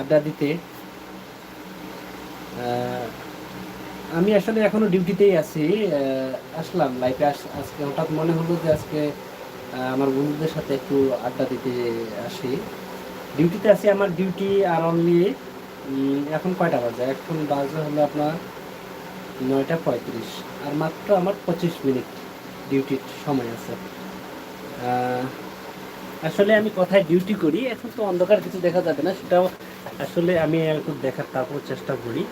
আড্ডা দিতে। আমি আসলে এখনও ডিউটিতেই আছি। আসলাম লাইফে আজকে হঠাৎ মনে হলো যে আজকে আমার বন্ধুদের সাথে একটু আড্ডা দিতে আসি। ডিউটিতে আছি, আমার ডিউটি আর অনলি এখন কয়টা বাজে? এখন বাজে হলো আপনার নয়টা পঁয়ত্রিশ। আর মাত্র আমার পঁচিশ মিনিট ডিউটির সময় আছে। আসলে আমি কোথায় ডিউটি করি? এখন তো অন্ধকার, কিছু দেখা যাবে না। সেটাও আসলে আমি একটু দেখার তারপর চেষ্টা করি।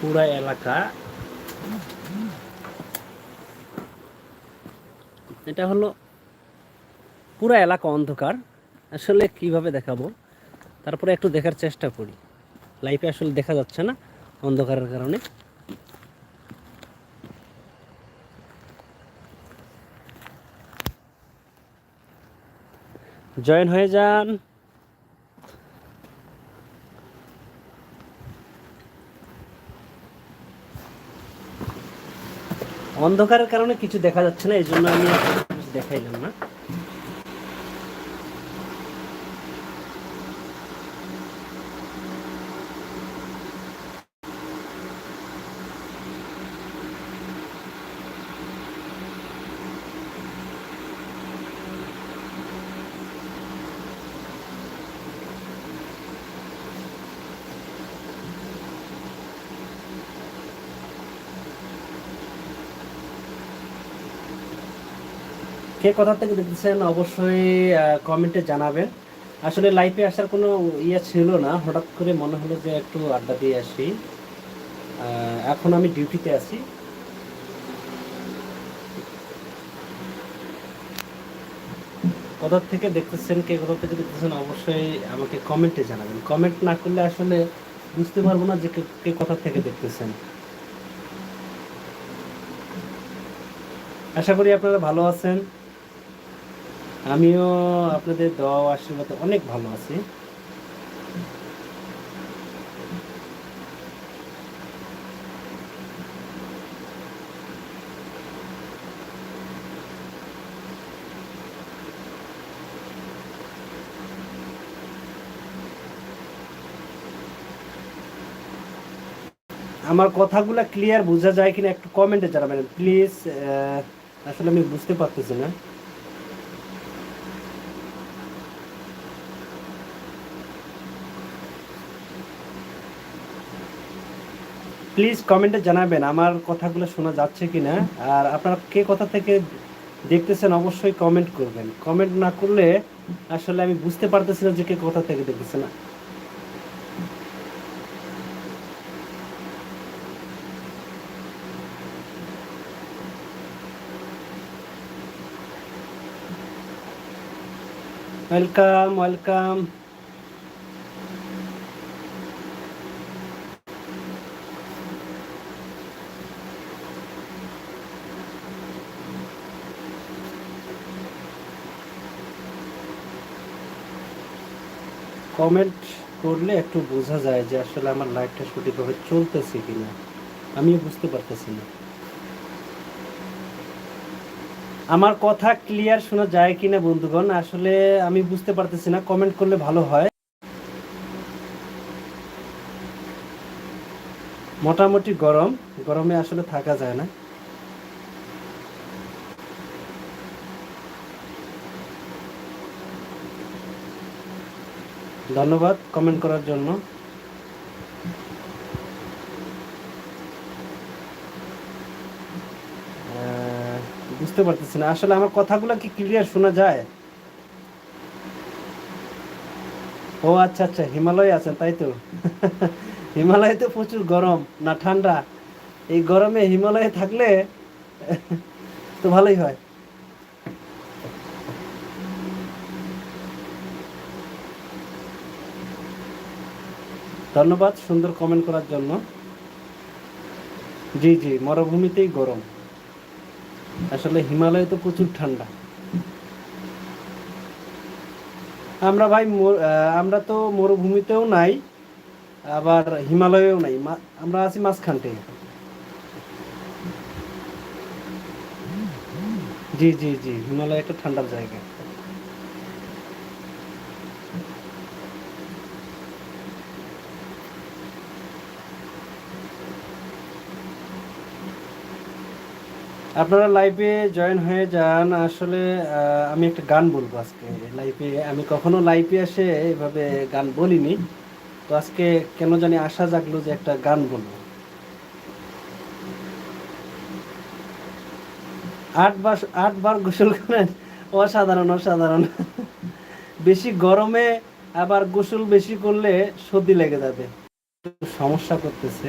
পুরা এলাকা। এটা হলো পুরা এলাকা অন্ধকার। আসলে কীভাবে দেখাবো? তারপরে একটু দেখার চেষ্টা করি। লাইফে আসলে দেখা যাচ্ছে না অন্ধকারের কারণে। জয়েন হয়ে যান। অন্ধকারের কারণে কিছু দেখা যাচ্ছে না এই জন্য আমি দেখাইলাম না। কে কোথা থেকে দেখতেছেন অবশ্যই কমেন্টে জানাবেন। আসলে লাইফে আসার কোনো ইয়ে ছিল না, হঠাৎ করে মনে হলো যে একটু আড্ডা দিয়ে আসি। এখন আমি ডিউটিতে আছি। কোথা থেকে দেখতেছেন, কে কোথা থেকে দেখতেছেন অবশ্যই আমাকে কমেন্টে জানাবেন। কমেন্ট না করলে আসলে বুঝতে পারব না যে কে- কে কোথা থেকে দেখতেছেন। আশা করি আপনারা ভালো আছেন। আমিও আপনাদের দোয়া আশীর্বাদ অনেক ভালো আছি। আমার কথাগুলো ক্লিয়ার বোঝা যায় কিনা একটু কমেন্টে জানাবেন। প্লিজ আসলে আমি বুঝতে পারতেছি না। প্লিজ কমেন্টে জানাবেন, আমার কথাগুলো শোনা যাচ্ছে কিনা। আর আপনারা কে কথা থেকে দেখতেছেন অবশ্যই কমেন্ট করবেন। কমেন্ট না করলে আসলে আমি বুঝতে পারতেছি না যে কে কথা থেকে দেখতেছে না ওয়েলকাম ওয়েলকাম কমেন্ট করলে একটু বোঝা যায় যে আসলে আমার লাইফটা সঠিকভাবে চলতেছে কিনা। আমিও বুঝতে পারতেছি না। আমার কথা ক্লিয়ার শোনা যায় কিনা বন্ধুগণ? আসলে আমি বুঝতে পারতেছি না কমেন্ট করলে ভালো হয়। মোটামুটি গরম, গরমে আসলে থাকা যায় না। ধন্যবাদ কমেন্ট করার জন্য। বুঝতে পারতেছি না। আসলে আমার কথাগুলো কি ক্লিয়ার শোনা যায়? ও আচ্ছা আচ্ছা হিমালয় আছেন, তাই তো? হিমালয়ে তো প্রচুর গরম, না ঠান্ডা? এই গরমে হিমালয়ে থাকলে তো ভালোই হয়। ধন্যবাদ সুন্দর কমেন্ট করার জন্য। জি জি, মরুভূমিতেই গরম। আসলে হিমালয়ে তো প্রচুর ঠান্ডা। আমরা ভাই আমরা তো মরুভূমিতেও নাই, আবার হিমালয়েও নাই। আমরা আছি মাঝখানটে জি জি জি, হিমালয় একটা ঠান্ডার জায়গা। আপনারা লাইভে জয়েন হয়ে যান। আসলে আমি একটা গান বলব আজকে। লাইভে আমি কখনো লাইভে এসে এভাবে গান বলিনি। তো আজকে কেন জানি আশা জাগলো যে একটা গান বলব। আটবার আটবার গোসল করেন। অসাধারণ অসাধারণ। বেশি গরমে আবার গোসল বেশি করলে সর্দি লেগে যাবে। সমস্যা করতেছে।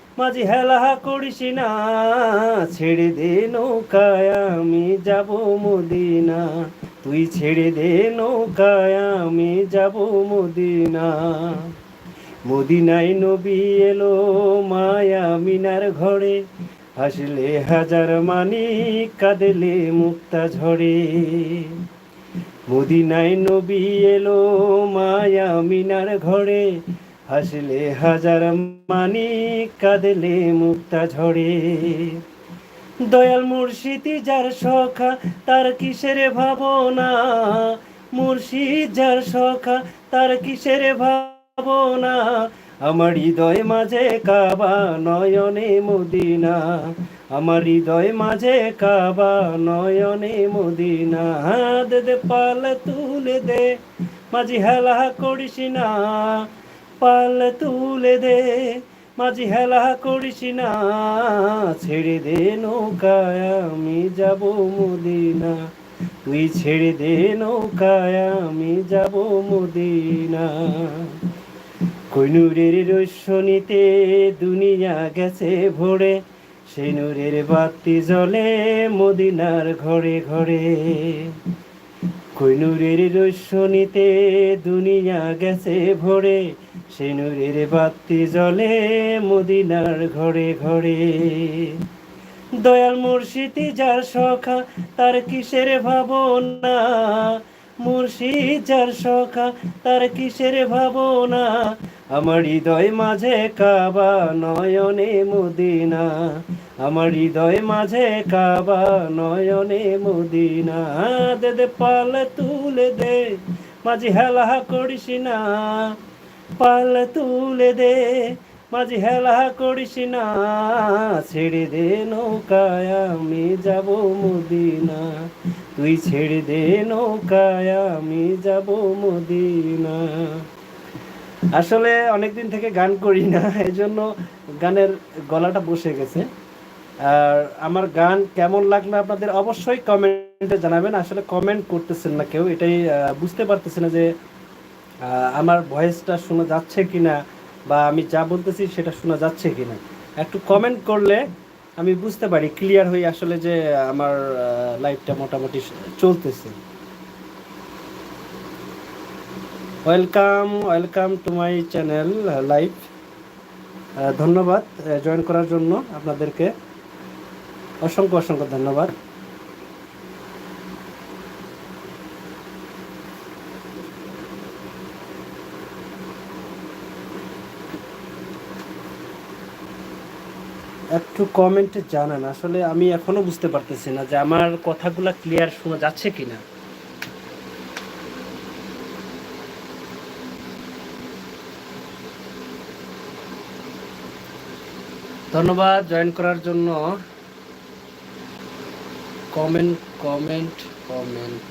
মাঝি হেলা করিস না, ছেড়ে দে নৌকায় আমি যাব মদিনা। তুই ছেড়ে দে নৌকায় আমি যাব মদিনা। মদিনায় নবী এলো মায়া মিনার ঘরে, হাসলে হাজার মানি, কাঁদলে মুক্তা ঝরে মদিনায় নবী এলো মায়া মিনার ঘরে হাসলে হাজার মানি, কাঁদলে মুক্তা ঝরে দয়াল মুর্শিদি যার সখা, তার কিসের ভাবনা? মুর্শিদ যার সখা, তার কিসের ভাবনা? আমার হৃদয় মাঝে কাবা নয়নে মদিনা। আমার হৃদয় মাঝে কাবা নয়নে মদিনা। দে, পাল তুলে দে, মাঝি হেলা করিস না। পাল তুলে দে, মাঝি হেলা করিস না, ছেড়ে দে নৌকায় আমি যাব মদিনা। তুই ছেড়ে দে নৌকায় আমি যাব মদিনা। কইনুরের রোশনীতে দুনিয়া গেছে ভরে সেই নূরের বাতি জ্বলে মদিনার ঘরে ঘরে। কইনুরের রোশনীতে দুনিয়া গেছে ভরে সেই নূরের বাতি জ্বলে মদিনার ঘরে ঘরে। দয়াল মুর্শিদি যার সখা, তার কিসের ভাবনা? মুর্শিদ যার সখা, তার কিসের ভাবনা? আমার হৃদয় মাঝে কাবা নয়নে মদিনা। আমার হৃদয় মাঝে কাবা নয়নে মদিনা। দে দে, পাল তুলে দে, মাঝি হেলা করিস না। পাল তুলে দে, মাঝি হেলা করিস না, ছেড়ে দে নৌকায়, আমি যাব মদিনা। তুই ছেড়ে দে নৌকায়, আমি যাব মদিনা। আসলে অনেকদিন থেকে গান করি না এই জন্য গানের গলাটা বসে গেছে। আর আমার গান কেমন লাগল আপনাদের অবশ্যই কমেন্টে জানাবেন। আসলে কমেন্ট করতেছেন না কেউ, এটাই বুঝতে পারতেছে না যে আমার ভয়েসটা শোনা যাচ্ছে কি না বা আমি যা বলতেছি সেটা শোনা যাচ্ছে কি না একটু কমেন্ট করলে আমি বুঝতে পারি ক্লিয়ার হয়ে আসলে যে আমার লাইফটা মোটামুটি চলতেছে। Welcome welcome to my channel live ধন্যবাদ জয়েন করার জন্য আপনাদেরকে। অসংখ্য অসংখ্য ধন্যবাদ। একটু কমেন্টে জানান। আসলে আমি এখনও বুঝতে পারতেছি না যে আমার কথাগুলা ক্লিয়ার শোনা যাচ্ছে কিনা। ধন্যবাদ জয়েন করার জন্য। কমেন্ট কমেন্ট কমেন্ট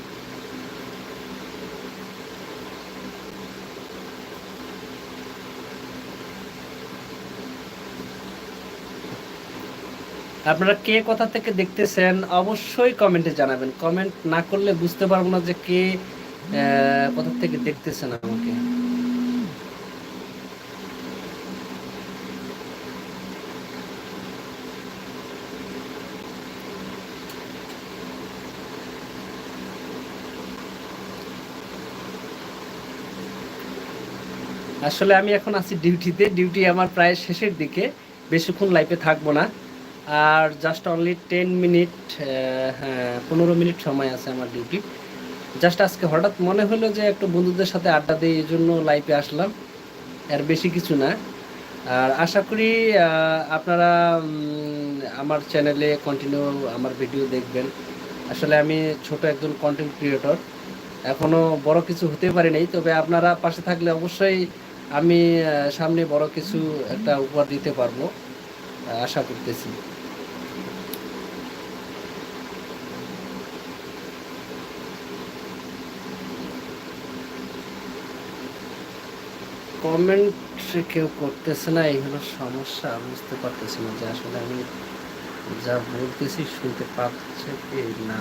আপনারা কে কোথা থেকে দেখতেছেন, অবশ্যই কমেন্টে জানাবেন। কমেন্ট না করলে বুঝতে পারব না যে কে কোথা থেকে দেখতেছেন আমাকে। আসলে আমি এখন আছি ডিউটিতে ডিউটি আমার প্রায় শেষের দিকে। বেশিক্ষণ লাইফে থাকব না। আর জাস্ট অনলি টেন মিনিট হ্যাঁ পনেরো মিনিট সময় আছে আমার ডিউটি জাস্ট আজকে হঠাৎ মনে হলো যে একটু বন্ধুদের সাথে আড্ডা দিই এই জন্য লাইফে আসলাম। এর বেশি কিছু না। আর আশা করি আপনারা আমার চ্যানেলে কন্টিনিউ আমার ভিডিও দেখবেন। আসলে আমি ছোট একজন কন্টেন্ট ক্রিয়েটর এখনও বড় কিছু হতে পারি নাই, তবে আপনারা পাশে থাকলে অবশ্যই আমি সামনে বড় কিছু একটা উপহার দিতে পারব, আশা করতেছি। কমেন্ট কেউ করতেছে না এই হলো সমস্যা, বুঝতে পারতেছি না যে আসলে আমি যা বলতেছি শুনতে পাচ্ছে কি না।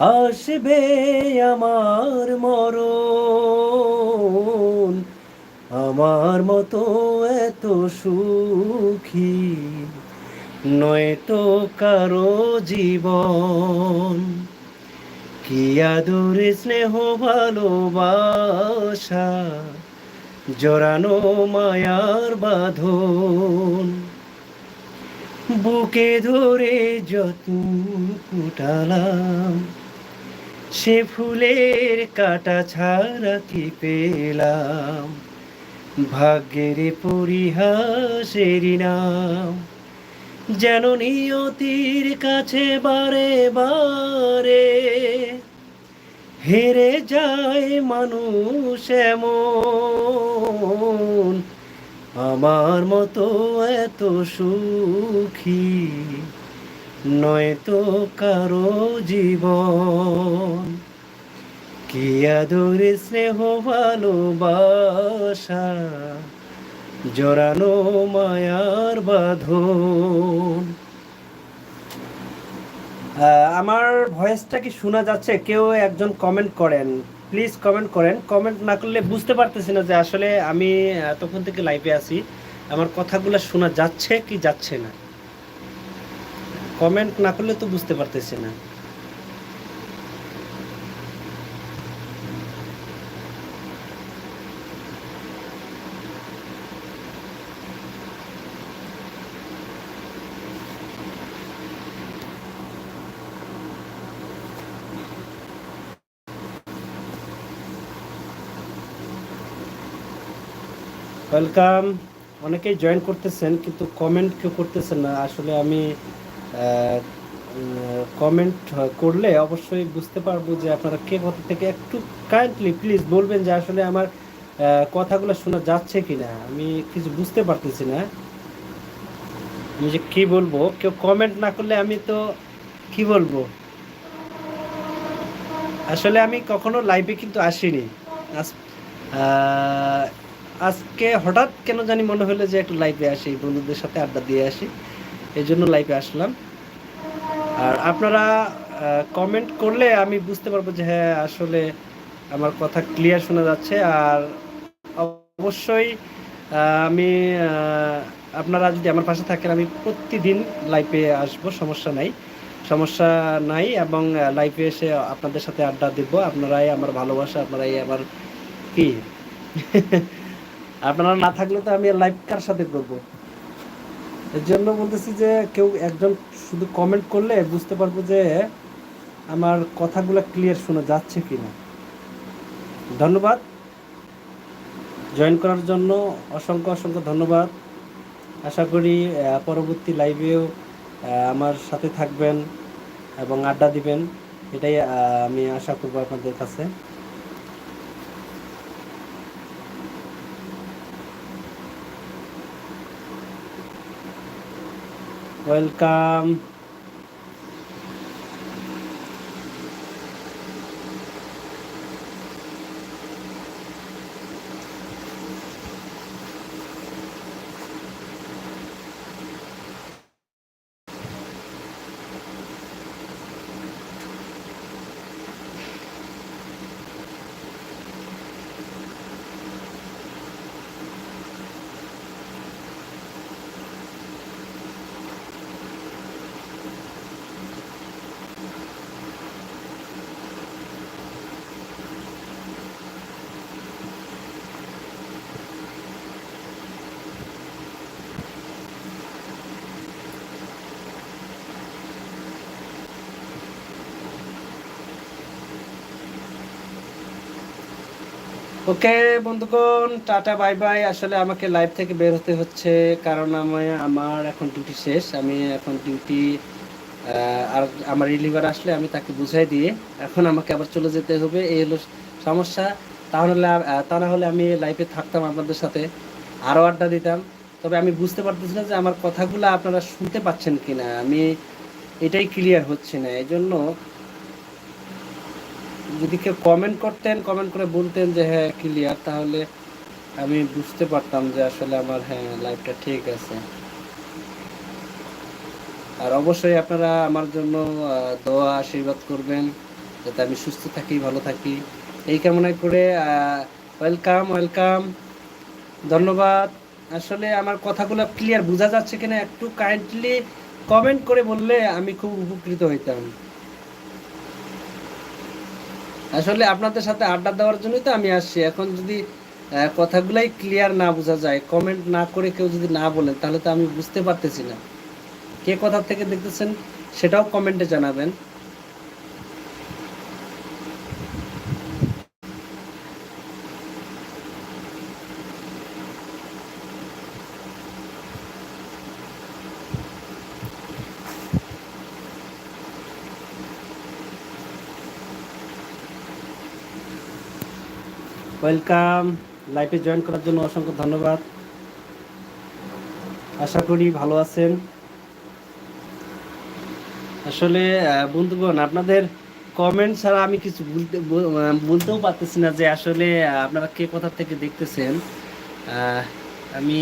আসবে আমার মরণ। আমার মতো এত সুখী নয় তো কারও জীবন। কি আদর, স্নেহ, ভালোবাসা জড়ানো মায়ার বাঁধন। বুকে ধরে যত্ন ফুটালাম সে ফুলের কাটা ছাড়া কি পেলাম? ভাগ্যের পরিহাসের নাম যেন নিয়তির কাছে বারে বারে হেরে যায় মানুষ এমন। আমার মতো এত সুখী নয় তো কারও জীবন। কি আদর স্নেহ ভালোবাসা, জড়ানো মায়ার বাঁধন। আমার ভয়েসটা কি শোনা যাচ্ছে? কেউ একজন কমেন্ট করেন। প্লিজ কমেন্ট করেন। কমেন্ট না করলে বুঝতে পারতেছি না যে আসলে আমি তখন থেকে লাইভে আছি। আমার কথাগুলো শোনা যাচ্ছে কি যাচ্ছে না। কমেন্ট না করলে তো বুঝতে পারতেছি না। ওয়েলকাম অনেকেই জয়েন করতেছেন, কিন্তু কমেন্ট কেউ করতেছেন না। আসলে আমি কমেন্ট করলে অবশ্যই বুঝতে পারব যে আপনারা কে কথা থেকে। একটু কাইন্ডলি প্লিজ বলবেন যে আসলে আমার কথাগুলো শোনা যাচ্ছে কি না আমি কিছু বুঝতে পারতেছি না। আমি যে কি বলব? কেউ কমেন্ট না করলে আমি তো কি বলব? আসলে আমি কখনো লাইভে কিন্তু আসিনি। আজ- আজকে হঠাৎ কেন জানি মনে হলো যে একটু লাইভে আসি, বন্ধুদের সাথে আড্ডা দিয়ে আসি। এই জন্য লাইভে আসলাম। আর আপনারা কমেন্ট করলে আমি বুঝতে পারব যে হ্যাঁ আসলে আমার কথা ক্লিয়ার শোনা যাচ্ছে। আর অবশ্যই আমি আপনারা যদি আমার পাশে থাকেন, আমি প্রতিদিন লাইভে আসব, সমস্যা নাই। সমস্যা নাই এবং লাইভে এসে আপনাদের সাথে আড্ডা দেবো। আপনারাই আমার ভালোবাসা, আপনারাই আমার কি? আপনারা না থাকলে তো আমি লাইভ কার সাথে করব? এর জন্য বলতেছি যে কেউ একজন শুধু কমেন্ট করলে বুঝতে পারব যে আমার কথাগুলো ক্লিয়ার শোনা যাচ্ছে কিনা। ধন্যবাদ। জয়েন করার জন্য অসংখ্য অসংখ্য ধন্যবাদ। আশা করি পরবর্তী লাইভেও আমার সাথে থাকবেন এবং আড্ডা দিবেন। এটাই আমি আশা করব আপনাদের কাছে। ওয়েলকাম ওকে, বন্ধুগণ, টাটা, বাই বাই। আসলে আমাকে লাইভ থেকে বের হতে হচ্ছে কারণ আমি, আমার এখন ডিউটি শেষ। আমি এখন ডিউটি আর আমার রিলিভার আসলে আমি তাকে বুঝাই দিয়ে এখন আমাকে আবার চলে যেতে হবে। এই হলো সমস্যা। তাহলে তা না হলে আমি লাইফে থাকতাম আপনাদের সাথে। আরও আড্ডা দিতাম। তবে আমি বুঝতে পারতেছি না যে আমার কথাগুলো আপনারা শুনতে পাচ্ছেন কি না আমি এটাই ক্লিয়ার হচ্ছে না। এই জন্য যদি কেউ কমেন্ট করতেন কমেন্ট করে বলতেন যে হ্যাঁ ক্লিয়ার তাহলে আমি বুঝতে পারতাম যে আসলে আমার হ্যাঁ লাইফটা ঠিক আছে। আর অবশ্যই আপনারা আমার জন্য দোয়া, আশীর্বাদ করবেন, যাতে আমি সুস্থ থাকি, ভালো থাকি। এই কামনা করে ওয়েলকাম ওয়েলকাম ধন্যবাদ। আসলে আমার কথাগুলো ক্লিয়ার বোঝা যাচ্ছে কিনা একটু কাইন্ডলি কমেন্ট করে বললে আমি খুব উপকৃত হইতাম। আসলে আপনাদের সাথে আড্ডা দেওয়ার জন্যই তো আমি আসছি। এখন যদি কথাগুলাই ক্লিয়ার না বোঝা যায় কমেন্ট না করে কেউ যদি না বলেন তাহলে তো আমি বুঝতে পারতেছি না। কে কোথা থেকে দেখতেছেন সেটাও কমেন্টে জানাবেন। ওয়েলকাম লাইফে জয়েন করার জন্য অসংখ্য ধন্যবাদ। আশা করি ভালো আছেন। আসলে বন্ধুগণ, আপনাদের কমেন্ট ছাড়া আমি কিছু বলতে বলতেও পারতেছি না যে আসলে আপনারা কে কোথা থেকে দেখতেছেন। আমি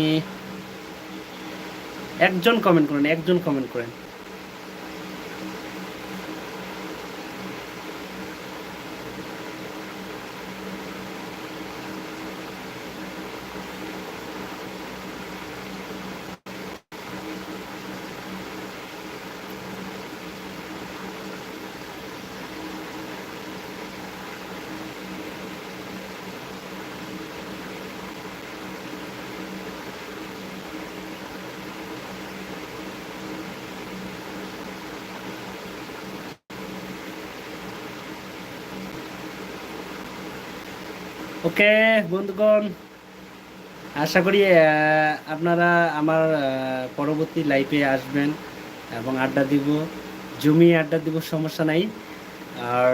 একজন কমেন্ট করেন, একজন কমেন্ট করেন। ওকে, বন্ধুগণ, আশা করি আপনারা আমার পরবর্তী লাইফে আসবেন এবং আড্ডা দিব। জমি আড্ডা দিব, সমস্যা নাই। আর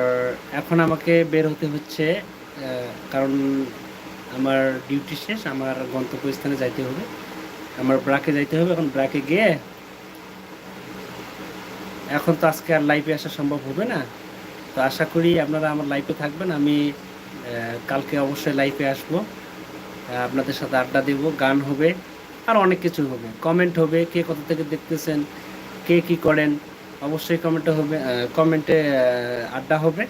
এখন আমাকে বের হতে হচ্ছে কারণ আমার ডিউটি শেষ, আমার গন্তব্যস্থানে যাইতে হবে। আমার ব্রাকে যাইতে হবে, এখন ব্রাকে গিয়ে এখন তো আজকে আর লাইফে আসা সম্ভব হবে না। তো আশা করি আপনারা আমার লাইফে থাকবেন। আমি কালকে অবশ্যই লাইফে আসব। আপনাদের সাথে আড্ডা দেব, গান হবে, আর অনেক কিছু হবে। কমেন্ট হবে, কে কোথা থেকে দেখতেছেন, কে কি করেন, অবশ্যই কমেন্টে হবে কমেন্টে আড্ডা হবে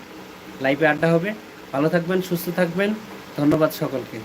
লাইভে আড্ডা হবে। ভালো থাকবেন, সুস্থ থাকবেন। ধন্যবাদ সকলকে।